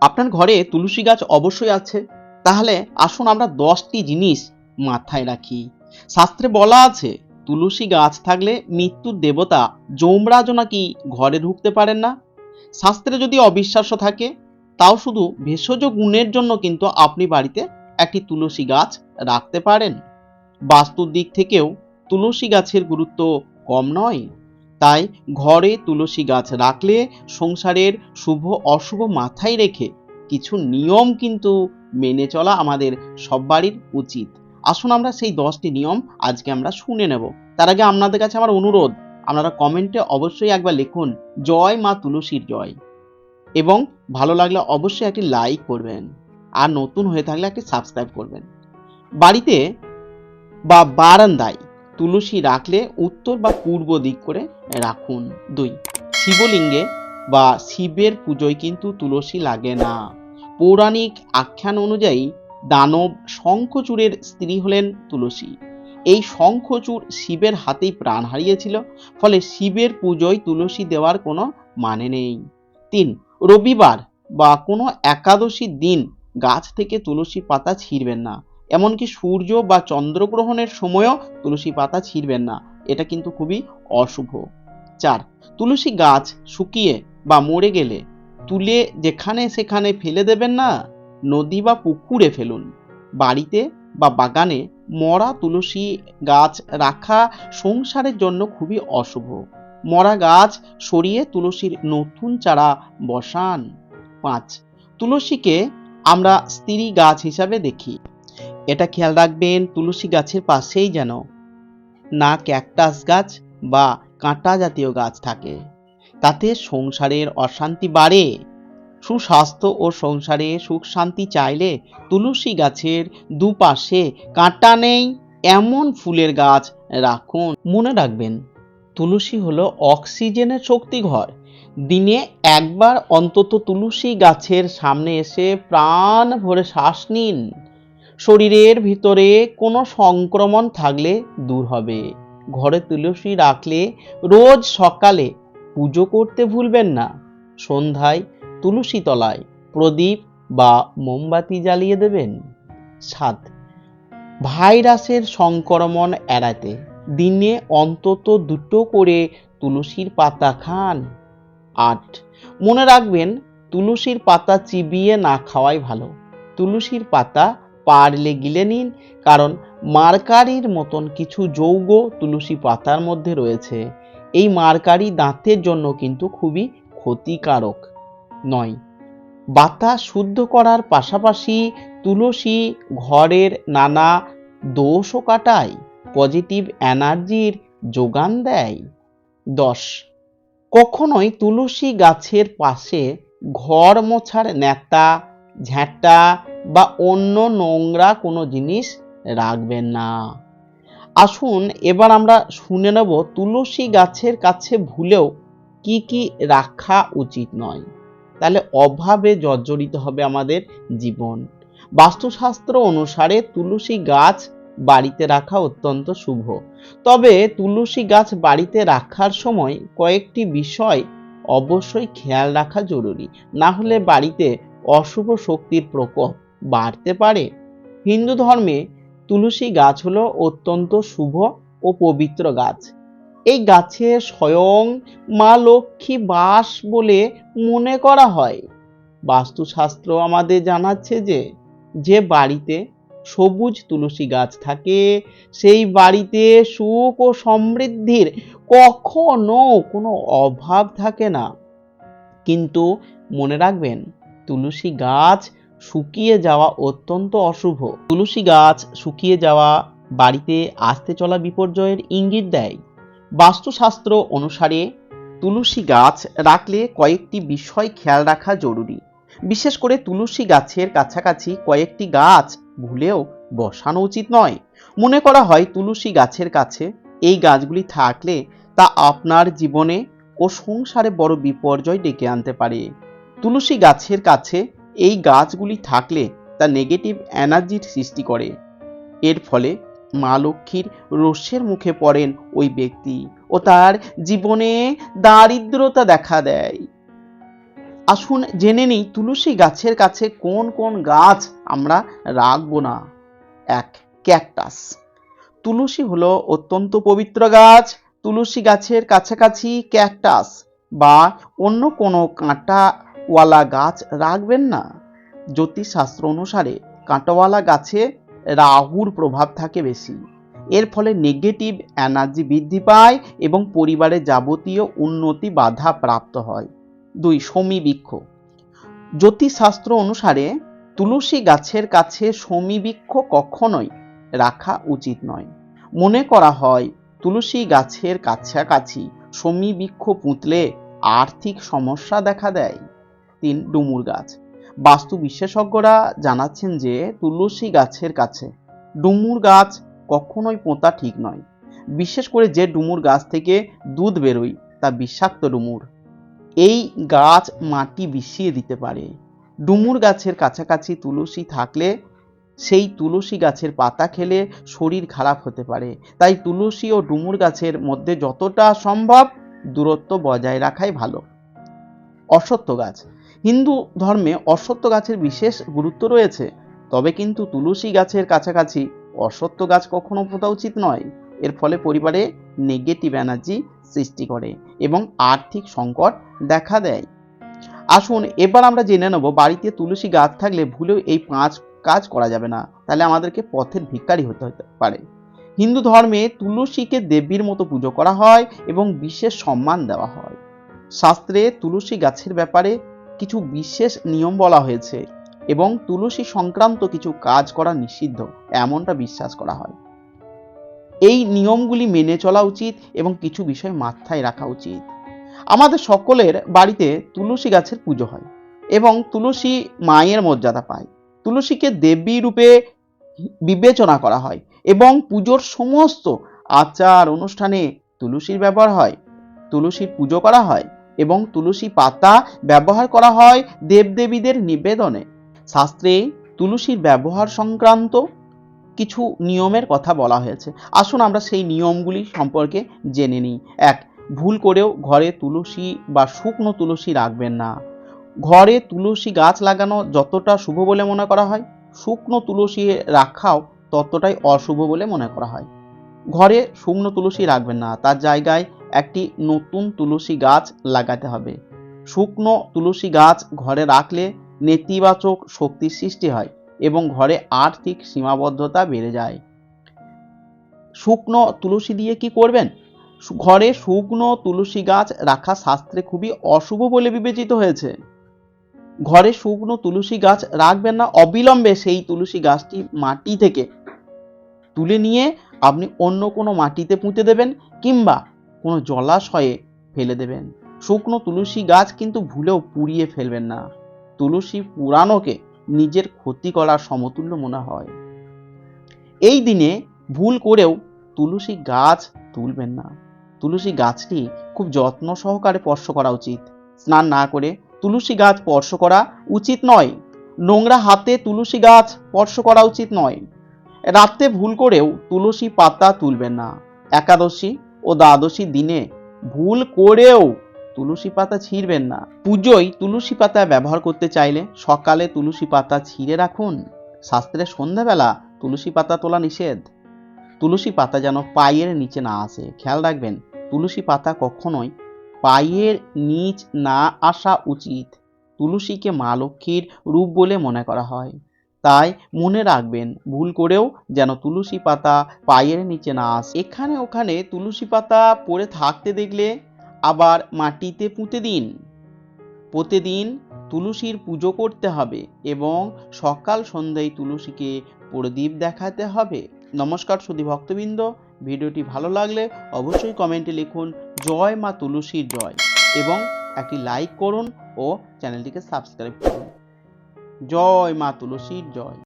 আপনার ঘরে তুলসী গাছ অবশ্যই আছে। তাহলে আসুন আমরা দশটি জিনিস মাথায় রাখি। শাস্ত্রে বলা আছে, তুলসী গাছ থাকলে মৃত্যুর দেবতা যমরাজ নাকি ঘরে ঢুকতে পারেন না? শাস্ত্রে যদি অবিশ্বাস্য থাকে, তাও শুধু ভেষজ গুণের জন্য কিন্তু আপনি বাড়িতে একটি তুলসী গাছ রাখতে পারেন। বাস্তুর দিক থেকেও তুলসী গাছের গুরুত্ব কম নয়। তাই ঘরে তুলসী গাছ রাখলে সংসারের শুভ অশুভ মাথায় রেখে কিছু নিয়ম কিন্তু মেনে চলা আমাদের সব বাড়ির উচিত। আসুন আমরা সেই দশটি নিয়ম আজকে আমরা শুনে নেব। তার আগে আপনাদের কাছে আমার অনুরোধ, আপনারা কমেন্টে অবশ্যই একবার লিখুন, জয় মা তুলসীর জয়। এবং ভালো লাগলে অবশ্যই একটি লাইক করবেন, আর নতুন হয়ে থাকলে একটি সাবস্ক্রাইব করবেন। বাড়িতে বা বারান্দায় তুলসী রাখলে উত্তর বা পূর্ব দিক করে রাখুন। দুই, শিবলিঙ্গে বা শিবের পুজোয় কিন্তু তুলসী লাগে না। পৌরাণিক আখ্যান অনুযায়ী দানব শঙ্খচূড়ের স্ত্রী হলেন তুলসী। এই শঙ্খচূড় শিবের হাতেই প্রাণ হারিয়েছিল, ফলে শিবের পুজোয় তুলসী দেওয়ার কোনো মানে নেই। তিন, রবিবার বা কোনো একাদশীর দিন গাছ থেকে তুলসী পাতা ছিঁড়বেন না। এমনকি সূর্য বা চন্দ্রগ্রহণের সময়ও তুলসী পাতা ছিঁড়বেন না। এটা কিন্তু খুবই অশুভ। চার, তুলসী গাছ শুকিয়ে বা মরে গেলে তুলে যেখানে সেখানে ফেলে দেবেন না, নদী বা পুকুরে ফেলুন। বাড়িতে বা বাগানে মরা তুলসী গাছ রাখা সংসারের জন্য খুবই অশুভ। মরা গাছ সরিয়ে তুলসীর নতুন চারা বসান। পাঁচ, তুলসীকে আমরা স্ত্রী গাছ হিসাবে দেখি। এটা খেয়াল রাখবেন, তুলসী গাছের পাশেই যেন না ক্যাকটাস গাছ বা কাঁটা জাতীয় গাছ থাকে। তাতে সংসারের অশান্তি বাড়ে। সুস্বাস্থ্য ও সংসারে সুখ শান্তি চাইলে তুলসী গাছের দুপাশে কাঁটা নেই, এমন ফুলের গাছ রাখুন। মনে রাখবেন, তুলসী হলো অক্সিজেনের শক্তিঘর দিনে একবার অন্তত তুলসী গাছের সামনে এসে প্রাণ ভরে শ্বাস নিন। শরীরের ভিতরে কোনো সংক্রমণ থাকলে দূর হবে। ঘরে তুলসী রাখলে রোজ সকালে পুজো করতে ভুলবেন না। সন্ধ্যায় তুলসী তলায় প্রদীপ বা মোমবাতি জ্বালিয়ে দেবেন। সাত, ভাইরাসের সংক্রমণ এড়াতে দিনে অন্তত দুটো করে তুলসীর পাতা খান। আট, মনে রাখবেন তুলসীর পাতা চিবিয়ে না খাওয়াই ভালো। তুলসীর পাতা পারলে গিলে নিন, কারণ মার্কারির মতন কিছু যৌগ তুলসী পাতার মধ্যে রয়েছে। এই মার্কারি দাঁতের জন্য কিন্তু খুবই ক্ষতিকারক। নয়। বাতাস শুদ্ধ করার পাশাপাশি তুলসী ঘরের নানা দোষও কাটায়, পজিটিভ এনার্জির যোগান দেয়। দশ। কখনোই তুলসী গাছের পাশে ঘর মোছার নেতা ঝ্যাঁটা বা অন্য নোংরা কোনো জিনিস রাখবেন না। আসুন এবার আমরা শুনে নেব তুলসী গাছের কাছে ভুলেও কি কি রাখা উচিত নয়। তাহলে অভাবে জর্জরিত হবে আমাদের জীবন। বাস্তুশাস্ত্র অনুসারে তুলসী গাছ বাড়িতে রাখা অত্যন্ত শুভ। তবে তুলসী গাছ বাড়িতে রাখার সময় কয়েকটি বিষয় অবশ্যই খেয়াল রাখা জরুরি। না হলে বাড়িতে অশুভ শক্তির প্রকোপ বাড়তে পারে। হিন্দু ধর্মে তুলসী গাছ হলো অত্যন্ত শুভ ও পবিত্র গাছ। এই গাছে স্বয়ং মা লক্ষ্মী বাস বলে মনে করা হয়। বাস্তুশাস্ত্র আমাদের জানাচ্ছে যে যে বাড়িতে সবুজ তুলসী গাছ থাকে, সেই বাড়িতে সুখ ও সমৃদ্ধির কখনো কোনো অভাব থাকে না। কিন্তু মনে রাখবেন তুলসী গাছ শুকিয়ে যাওয়া অত্যন্ত অশুভ। তুলসী গাছ শুকিয়ে যাওয়া বাড়িতে আসতে চলা বিপর্যয়ের ইঙ্গিত দেয়। বাস্তুশাস্ত্র অনুসারে তুলসী গাছ রাখলে কয়েকটি বিষয় খেয়াল রাখা জরুরি। বিশেষ করে তুলসী গাছের কাছাকাছি কয়েকটি গাছ ভুলেও বসানো উচিত নয়। মনে করা হয় তুলসী গাছের কাছে এই গাছগুলি থাকলে তা আপনার জীবনে ও সংসারে বড় বিপর্যয় ডেকে আনতে পারে। তুলসী গাছের কাছে এই গাছগুলি থাকলে তা নেগেটিভ এনার্জির সৃষ্টি করে। এর ফলে মা লক্ষ্মীর রোষের মুখে পড়েন ওই ব্যক্তি ও তার জীবনে দারিদ্রতা দেখা দেয়। আসুন জেনে নিই তুলসী গাছের কাছে কোন কোন গাছ আমরা রাখব না। এক, ক্যাকটাস। তুলসী হলো অত্যন্ত পবিত্র গাছ। তুলসী গাছের কাছাকাছি ক্যাকটাস বা অন্য কোনো কাঁটাওয়ালা গাছ রাখবেন না। জ্যোতিষশাস্ত্র অনুসারে কাঁটাওয়ালা গাছে রাহুর প্রভাব থাকে বেশি। এর ফলে নেগেটিভ এনার্জি বৃদ্ধি পায় এবং পরিবারের যাবতীয় উন্নতি বাধা প্রাপ্ত হয়। দুই সমীবৃক্ষ জ্যোতিষশাস্ত্র অনুসারে তুলসী গাছের কাছে সমীবৃক্ষ কখনোই রাখা উচিত নয়। মনে করা হয়, তুলসী গাছের কাছাকাছি সমীবৃক্ষ পুঁতলে আর্থিক সমস্যা দেখা দেয়। তিন ডুমুর গাছ। বাস্তু বিশেষজ্ঞরা জানাচ্ছেন যে তুলসী গাছের কাছে ডুমুর গাছ কখনোই পোঁতা ঠিক নয়। বিশেষ করে যে ডুমুর গাছ থেকে দুধ বেরোয়, তা বিষাক্ত ডুমুর। এই গাছ মাটি বিষিয়ে দিতে পারে। ডুমুর গাছের কাছাকাছি তুলসী থাকলে সেই তুলসী গাছের পাতা খেলে শরীর খারাপ হতে পারে। তাই তুলসী ও ডুমুর গাছের মধ্যে যতটা সম্ভব দূরত্ব বজায় রাখাই ভালো। অশ্বত্থ গাছ হিন্দু ধর্মে অশ্বত্থ গাছের বিশেষ গুরুত্ব রয়েছে। তবে কিন্তু তুলসী গাছের কাছাকাছি অশ্বত্থ গাছ কখনো পোতা উচিত নয়। এর ফলে পরিবারে নেগেটিভ এনার্জি সৃষ্টি করে এবং আর্থিক সংকট দেখা দেয়। আসুন এবার আমরা জেনে নেব বাড়িতে তুলসী গাছ থাকলে ভুলেও এই পাঁচ কাজ করা যাবে না। তাহলে আমাদেরকে পথের ভিক্ষারি হতে হতে পারে। হিন্দু ধর্মে তুলসীকে দেবীর মতো পুজো করা হয় এবং বিশেষ সম্মান দেওয়া হয়। শাস্ত্রে তুলসী গাছের ব্যাপারে কিছু বিশেষ নিয়ম বলা হয়েছে এবং তুলসী সংক্রান্ত কিছু কাজ করা নিষিদ্ধ, এমনটা বিশ্বাস করা হয়। এই নিয়মগুলি মেনে চলা উচিত এবং কিছু বিষয় মাথায় রাখা উচিত। আমাদের সকলের বাড়িতে তুলসী গাছের পুজো হয় এবং তুলসী মায়ের মর্যাদা পায়। তুলসীকে দেবী রূপে বিবেচনা করা হয় এবং পুজোর সমস্ত আচার অনুষ্ঠানে তুলসীর ব্যবহার হয়। তুলসীর পুজো করা হয় এবং তুলসী পাতা ব্যবহার করা হয় দেবদেবীদের নিবেদনে। শাস্ত্রে তুলসীর ব্যবহার সংক্রান্ত কিছু নিয়মের কথা বলা হয়েছে। আসুন আমরা সেই নিয়মগুলি সম্পর্কে জেনে নিই। এক, ভুল করেও ঘরে তুলসী বা শুকনো তুলসী রাখবেন না। ঘরে তুলসী গাছ লাগানো যতটা শুভ বলে মনে করা হয়, শুকনো তুলসী রাখাও ততটাই অশুভ বলে মনে করা হয়। ঘরে শুকনো তুলসী রাখবেন না, তার জায়গায় একটি নতুন তুলসী গাছ লাগাতে হবে। শুকনো তুলসী গাছ ঘরে রাখলে নেতিবাচক শক্তির সৃষ্টি হয় এবং ঘরে আর্থিক সীমাবদ্ধতা বেড়ে যায়। শুকনো তুলসী দিয়ে কি করবেন? ঘরে শুকনো তুলসী গাছ রাখা শাস্ত্রে খুবই অশুভ বলে বিবেচিত হয়েছে। ঘরে শুকনো তুলসী গাছ রাখবেন না, অবিলম্বে সেই তুলসী গাছটি মাটি থেকে তুলে নিয়ে আপনি অন্য কোনো মাটিতে পুঁতে দেবেন কিংবা কোনো জলাশয়ে ফেলে দেবেন। শুকনো তুলসী গাছ কিন্তু ভুলেও পুড়িয়ে ফেলবেন না। তুলসী পুরানোকে নিজের ক্ষতি করার সমতুল্য মনে হয়। এই দিনে ভুল করেও তুলসী গাছ তুলবেন না। তুলসী গাছটি খুব যত্ন সহকারে স্পর্শ করা উচিত। স্নান না করে তুলসী গাছ স্পর্শ করা উচিত নয়। নোংরা হাতে তুলসী গাছ স্পর্শ করা উচিত নয়। রাতে ভুল করেও তুলসী পাতা তুলবেন না। একাদশী ও দ্বাদশী দিনে ভুল করেও তুলসী পাতা ছিঁড়বেন না। পুজোয় তুলসী পাতা ব্যবহার করতে চাইলে সকালে তুলসী পাতা ছিঁড়ে রাখুন। শাস্ত্রে সন্ধ্যাবেলা তুলসী পাতা তোলা নিষেধ। তুলসী পাতা যেন পায়ের নিচে না আসে। খেয়াল রাখবেন, তুলসী পাতা কখনোই পায়ের নিচ না আসা উচিত। তুলসীকে মা লক্ষ্মীর রূপ বলে মনে করা হয়। তাই মনে রাখবেন, ভুল করেও যেন তুলসী পাতা পায়ের নিচে না আসে। এখানে ওখানে তুলসী পাতা পড়ে থাকতে দেখলে আবার মাটিতে পুঁতে দিন। প্রতিদিন তুলসীর পুজো করতে হবে এবং সকাল সন্ধ্যায় তুলসীকে প্রদীপ দেখাতে হবে। নমস্কার, সুধী ভক্তবৃন্দ। ভিডিওটি ভালো লাগলে অবশ্যই কমেন্টে লিখুন, জয় মা তুলসীর জয় এবং একটি লাইক করুন ও চ্যানেলটিকে সাবস্ক্রাইব করুন। জয় মা তুলসীর জয়।